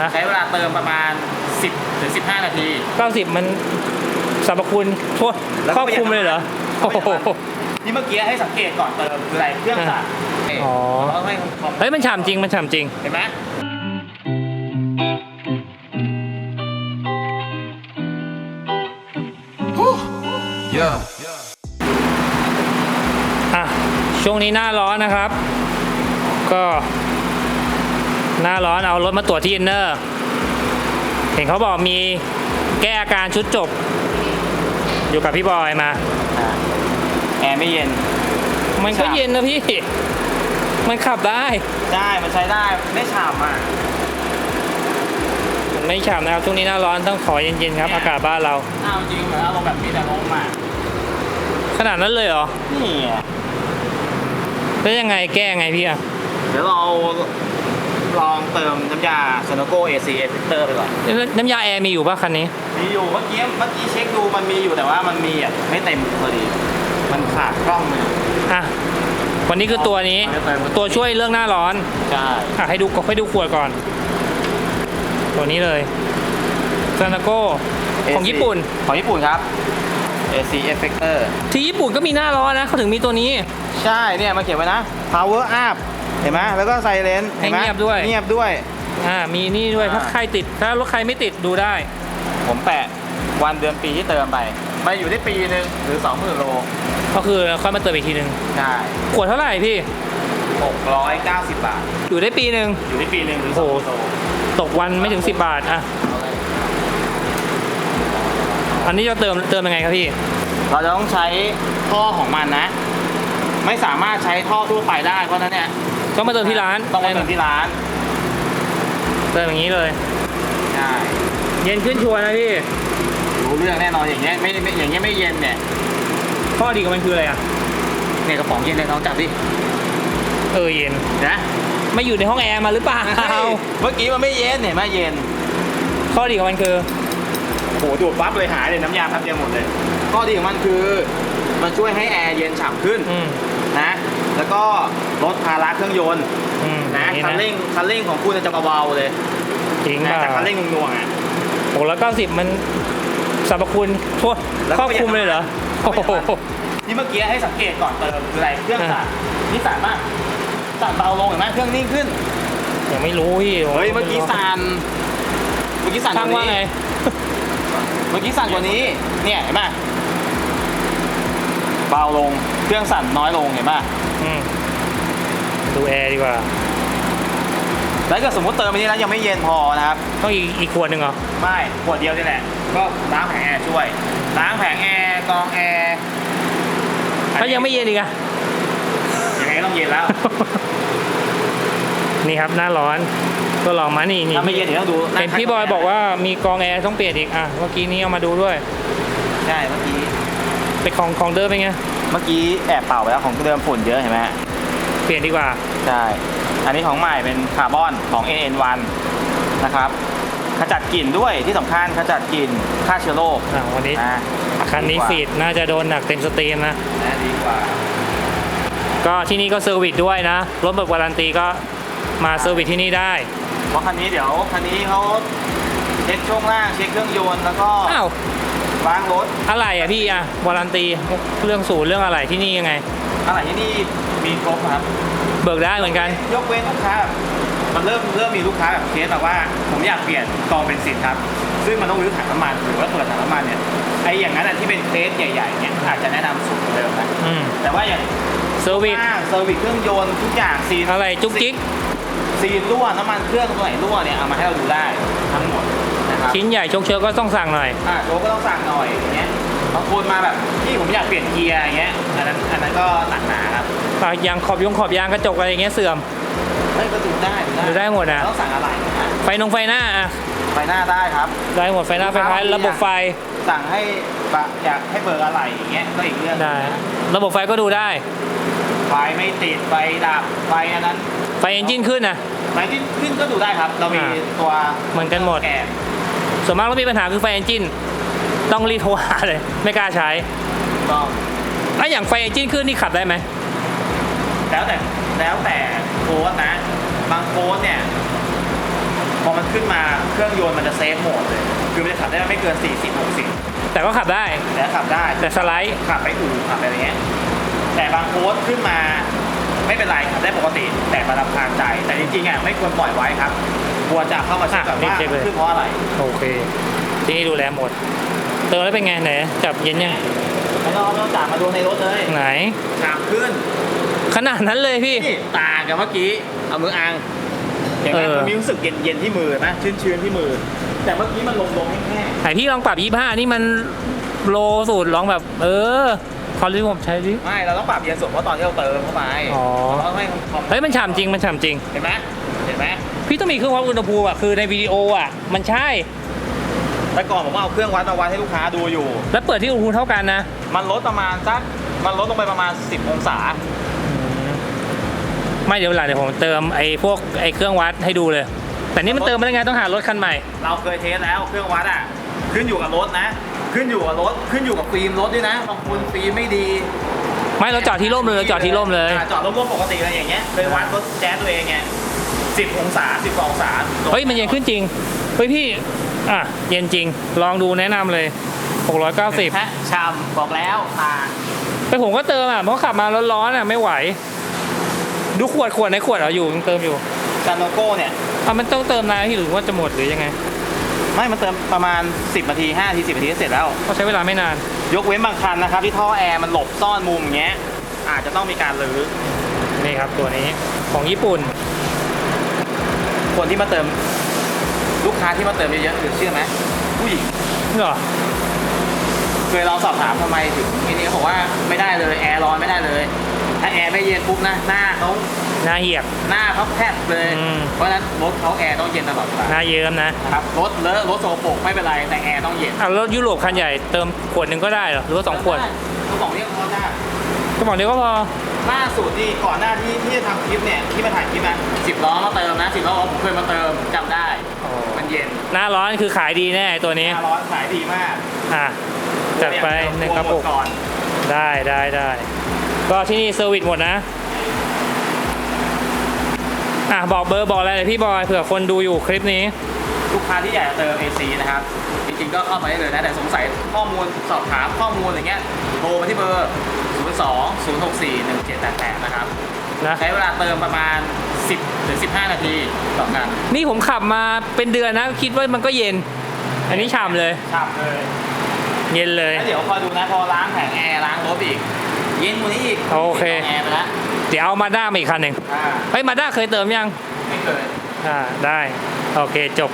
นะ ใช้เวลาเติมประมาณ 10ถึง15 นาที 90 มันสรรพคุณทั่วแล้วคก็รอบคลุมเลยเหรอประหยัโอ้ดโหนี่เมื่อกี้ให้สังเกตก่อนเติมคืออะไรเครื่องสั่นอ๋อแล้วให้ความเฮ้ยมันฉ่ำจริงมันฉ่ำจริง เห็นไหม Yeah. อะช่วงนี้หน้าร้อนนะครับ ก็ หน้าร้อนเอารถมาตรวจที่อินเนอร์ เห็นเขาบอกมีแก้อาการชุดจบ อยู่กับพี่บอยมา อ่าแอร์ไม่เย็น มันก็เย็นนะพี่ มันขับได้ ได้ มันใช้ได้ ไม่ฉ่ำอะ มันไม่ฉ่ำนะครับ ช่วงนี้หน้าร้อนต้องขอเย็นๆครับ อากาศบ้านเราเอาจริงเหมือนอารมณ์แบบมีแต่ลมอะขนาดนั้นเลยเหรอ นี่ไงแล้วยังไงแก้ยังไงพี่อะเดี๋ยวเรา ลองเติมน้ำยาซโนโก้ AC e f f e c t o r ไปก่อนแล้วน้ำยาแอร์มีอยู่ป่ะคันนี้ มีอยู่เมื่อกี้เมื่อกี้เช็คดูมันมีอยู่แต่ว่ามันมีอะไม่เต็มพอดี มันขาดกล้องเลยอะวันนี้คือตัวนี้ตัวช่วยเรื่องหน้าร้อนใช่อะให้ดูให้ดูขวดก่อน ตัวนี้เลยซานาโกของญี่ปุ่นของญี่ปุ่นครับ AC Effector ที่ญี่ปุ่นก็มีหน้าร้อนนะเขาถึงมีตัวนี้ ใช่เนี่ยมันเขียนไว้นะ Power Up เห็นไหมแล้วก็ไซเลนเห็นไหมให้เงียบด้วย เงียบด้วย อ่ามีนี่ด้วยถ้าอ่า ใครติด ถ้ารถใครไม่ติดดูได้ ผมแปะวันเดือนปีที่เติมไปมาอยู่ได้ปีหนึ่งหรือ2 0,000โลก็คือค่อยมาเติมอีกทีหนึ่งใช่ขวดเท่าไหร่พี่ 690 บาท อยู่ได้ปีหนึ่ง อยู่ได้ปีหนึ่งหรือโอ้โห2 0,000โลตกวันไม่ถึง 10 บาทอะอันนี้จะเติมเติมยังไงครับพี่ เราจะต้องใช้ท่อของมันนะ ไม่สามารถใช้ท่อทั่วไปได้เพราะฉะนั้นเนี่ย ก็มาเติมที่ร้านต้องมาเติมที่ร้านเติมอย่างนี้เลยใช่เย็นขึ้นชัวร์นะพี่รู้เรื่องแน่นอนอย่างเงี้ยไม่ไม่อย่างเงี้ยไม่เย็นเนี่ยข้อดีของมันคืออะไรอะเนี่ยกระป๋องเย็นเลยน้องจับดิเออเย็นนะไม่อยู่ในห้องแอร์มาหรือเปล่าเมื่อกี้มันไม่เย็นเห็นไหมเย็น ข้อดีของมันคือโหดูดปั๊บเลยหายเลยน้ำยาแป๊บเดียวหมดเลย ข้อดีของมันคือ มันช่วยให้แอร์เย็นฉ่ำขึ้นอืมนะ แล้วก็ลดภาระเครื่องยนต์อืมนะอย่างคันนะเร่งคันเร่งของคุณจะเบาๆเลยจริงนะป่ะจากคันเร่งหน่วงๆอะโอ้แล้วเก้าสิบมันสรรพคุณทั่วแล้วคก็รอบคลุมเลยเหรอปโอ้ระหยัดโห นี่เมื่อกี้ให้สังเกตก่อนเติมคืออะไรเครื่องสั่นนี่สั่นมากสั่นเบาลงเห็นไหมเครื่องนิ่งขึ้นยังไม่รู้พี่เฮ้ยเมื่อกี้สั่นเมื่อกี้สั่นกช่างว่าว่าไงนี้เมื่อกี้สั่นกว่านี้เนี่ยเห็นไหม เบาลง เครื่องสั่นน้อยลงเห็นป่ะอืมดูแอร์ดีกว่า แล้วก็สมมติเติมไปนี้แล้วยังไม่เย็นพอนะครับ ต้องอีกอีกขวดหนึ่งเหรอ ไม่ขวดเดียวนี่แหละ ก็ล้างแผงแอร์ช่วย ล้างแผงแอร์กรองแอร์ถ้ายังไม่เย็นอีกอะยังไงก็ต้องเย็นแล้ว นี่ครับหน้าร้อนก็ลองมานี่นี่ถ้าไม่เย็นเดี๋ยวต้องดูเห็นพี่บอยบอกว่ามีกรองแอร์ต้องเปลี่ยนอีกอะเมื่อกี้นี้เอามาดูด้วย ใช่เมื่อกี้ เป็นของของเดิมเป็นไง เมื่อกี้แอบเป่าไปแล้วของเดิมฝุ่นเยอะเห็นไหมฮะเปลี่ยนดีกว่า ใช่ อันนี้ของใหม่เป็นคาร์บอนของ NN1 นะครับ ขจัดกลิ่นด้วยที่สำคัญขจัดกลิ่นฆ่าเชื้อโรคอะวันนี้นะคันนี้ดีกว่าฟีดน่าจะโดนหนักเต็มสตรีมนะ นะดีกว่า ก็ที่นี่ก็เซอร์วิสด้วยนะ รถแบบวารันตีก็มาเซอร์วิสที่นี่ได้ เพราะคันนี้เดี๋ยวคันนี้เขาเช็คช่วงล่างเช็คเครื่องยนต์แล้วก็อ้าว ล้างรถอะไรอะพี่อะวารันตีเรื่องศูนย์เรื่องอะไรที่นี่ยังไง อะไรที่นี่มีครบครับ เบิกได้เหมือนกัน ยกเว้นลูกค้าแบบมันเริ่มเริ่มมีลูกค้าแบบเคสแบบว่าผมอยากเปลี่ยนกองเป็นสิทธิ์ครับ ซึ่งมันต้องรื้อถังน้ำมันหรือว่าเปิดถังน้ำมันเนี่ยไอ้อย่างนั้นอะที่เป็นเคสใหญ่ๆเนี่ยอาจจะแนะนำสูตรเดิมนะอืมแต่ว่าอย่างเซอร์วิสข้างเซอร์วิสเครื่องยนต์ทุกอย่างซีนอะไรจุกจิก ซีนรั่วน้ำมันเครื่องตัวไหนรั่วเนี่ยเอามาให้เราดูได้ทั้งหมดนะ ครับชิ้นใหญ่ชกเชื้อก็ต้องสั่งหน่อย อ่าโชว์ก็ต้องสั่งหน่อยอย่างเงี้ยบางคนมาแบบที่ผมอยากเปลี่ยนเกียร์อย่างเงี้ยอันนั้นอันนั้นก็หนักหนาครับอะยางขอบยงขอบยางกระจกอะไรอย่างเงี้ยเสื่อม เฮ้ยก็ดูได้ดูได้หมดอะ ต้องสั่งอะไรนะไฟนงไฟหน้าอะไฟหน้าได้ครับ ได้หมดไฟหน้าไฟท้ายระบบไฟสั่งให้บะอยากให้เบอร์อะไรอย่างเงี้ยก็อีกเรื่องได้ ระบบไฟก็ดูได้ ไฟไม่ติดไฟดับไฟอันนั้นไฟเอนจินขึ้นนะ ไฟที่ขึ้นก็ดูได้ครับ เรามีอ่าตัวเหมือนกันหมดแกะ ส่วนมากเรามีปัญหาคือไฟเอนจินต้องรีบโทรหาเลย ไม่กล้าใช้ต้องถ้าอย่างไฟเอนจินขึ้นนี่ขับได้ไหมแล้วแต่แล้วแต่โค้ดนะ บางโค้ดเนี่ยพอมันขึ้นมาเครื่องยนต์มันจะเซฟโหมดเลย คือมันจะขับได้ไม่เกิน 40 60 แต่ก็ขับได้แต่ขับได้แต่สไลด์ขับไปอู่ขับไปอะไรเงี้ยแต่บางโค้ดขึ้นมาไม่เป็นไรขับได้ปกติ แต่ประดับทางใจ แต่จริงๆอะไม่ควรปล่อยไว้ครับ ควรจะเข้ามาเช็คก่อนว่ามันขึ้นเพราะอะไรโอเคที่นี่ดูแลหมด เติมแล้วเป็นไงไหนจับเย็นยังไม่ต้องไม่ต้องจ่ามาดูในรถเลยไหนฉาบขึ้นขนาดนั้นเลยพี่ นี่ต่างกับเมื่อกี้เอามืออังอย่างนั้นเออ มันมีรู้สึกเย็นเย็นๆที่มือนะชื้นชื้นๆที่มือ แต่เมื่อกี้มันลมลมๆแห้งไหนพี่ลองปรับยี่ห้านี่มันโลสูตรลองแบบ เออคอลิผมใช้ดิ ๆไม่เราต้องปรับเย็นสุดเพราะตอนที่เราเติมเข้าไปอ๋อ เราต้องให้ความเฮ้ยมันฉ่ำจริงมันฉ่ำจริง เห็นไหมเห็นไหม พี่ต้องมีเครื่องวัดอุณหภูมิอะคือในวิดีโออะมันใช่ แต่ก่อนผมว่าเอาเครื่องวัดมาวัดให้ลูกค้าดูอยู่ แล้วเปิดที่อุณหภูมิเท่ากันนะ มันลดประมาณสักมันลดลงไปประมาณ 10 องศา ไม่เดี๋ยวเวลาเดี๋ยวผมเติมไอ้พวกไอ้เครื่องวัดให้ดูเลย แต่นี่มันเติมมาได้ไงต้องหารถคันใหม่ เราเคยเทสแล้วเครื่องวัดอะ ขึ้นอยู่กับรถนะ ขึ้นอยู่กับรถขึ้นอยู่กับฟิล์มรถด้วยนะบางคนฟิล์มไม่ดีไม่เราจอดที่ร่มเลยเราจอดที่ร่มเลย อ่าจอดร่มๆปกติอะไรอย่างเงี้ยเคยวัดรถแจ๊สตัวเองไง 10 องศา12องศาเฮ้ยมันเย็นขึ้นจริง เฮ้ยพี่ อะ เย็นจริง ลองดูแนะนำเลย 690ฮะชามบอกแล้วตาไปผมก็เติมอะเพราะขับมาร้อนๆอะไม่ไหว ดูขวดขวดในขวดเหรออยู่ยังเติมอยู่จานโลโก้เนี่ย อะมันต้องเติมนานพี่หรือว่าจะหมดหรือยังไง ไม่มันเติมประมาณ 10นาที5นาที10นาทีก็เสร็จแล้ว ก็ใช้เวลาไม่นาน ยกเว้นบางคันนะครับ ที่ท่อแอร์มันหลบซ่อนมุมอย่างเงี้ยอาจจะต้องมีการรื้อนี่ครับตัวนี้ของญี่ปุ่น คนที่มาเติม ลูกค้าที่มาเติมเยอะๆคือเชื่อไหมผู้หญิงเหรอเคยลองสอบถามทำไมถึงทีนี้เขาบอกว่าไม่ได้เลยแอร์ร้อนไม่ได้เลยถ้าแอร์ไม่เย็นปุ๊บนะหน้าเขาหน้าเหียกหน้าเขาแทบเลย อืม เพราะฉะนั้นรถเขาแอร์ต้องเย็นตลอดเวลาหน้าเยิ้มนะนะครับรถเลอะรถโสโปรกไม่เป็นไรแต่แอร์ต้องเย็นอะรถยุโรปคันใหญ่เติมขวดหนึ่งก็ได้เหรอหรือว่าสองขวด เขาบอกเรียกเขาได้ ก็บอกเดียวก็พอ ล่าสุดนี่ก่อนหน้าที่ที่จะทำคลิปเนี่ยที่มาถ่ายคลิปนะสิบล้อมาเติมนะสิบล้อผมเคยมาเติมผมจำได้ มันเย็นหน้าร้อนคือขายดีแน่ตัวนี้หน้าร้อนขายดีมากอะ จัดไปหนึ่งกระปุกก่อนได้ได้ได้ก็ที่นี่เซอร์วิสหมดนะ อะ บอกเบอร์บอกอะไรเลยพี่บอยเผื่อคนดูอยู่คลิปนี้ ลูกค้าที่อยากจะเติม AC นะครับ จริงๆก็เข้ามาได้เลยนะ แต่สงสัยข้อมูลสอบถามข้อมูลอะไรเงี้ยโทรมาที่เบอร์ 02 064 1788 นะครับ นะ ใช้เวลาเติมประมาณ 10ถึง15 นาทีต่อกันนี่ผมขับมาเป็นเดือนนะ คิดว่ามันก็เย็น อันนี้ฉ่ำเลยขับเลยเย็นเลย แล้วเดี๋ยวคอยดูนะพอล้างแผงแอร์ล้างรถอีก เย็นกว่านี้อีกโอเคแอร์ไปแล้วเดี๋ยวเอามาด้ามาอีกคันหนึ่งอ่าเฮ้ยมาด้าเคยเติมยัง ไม่เคยอ่าได้ โอเคจบ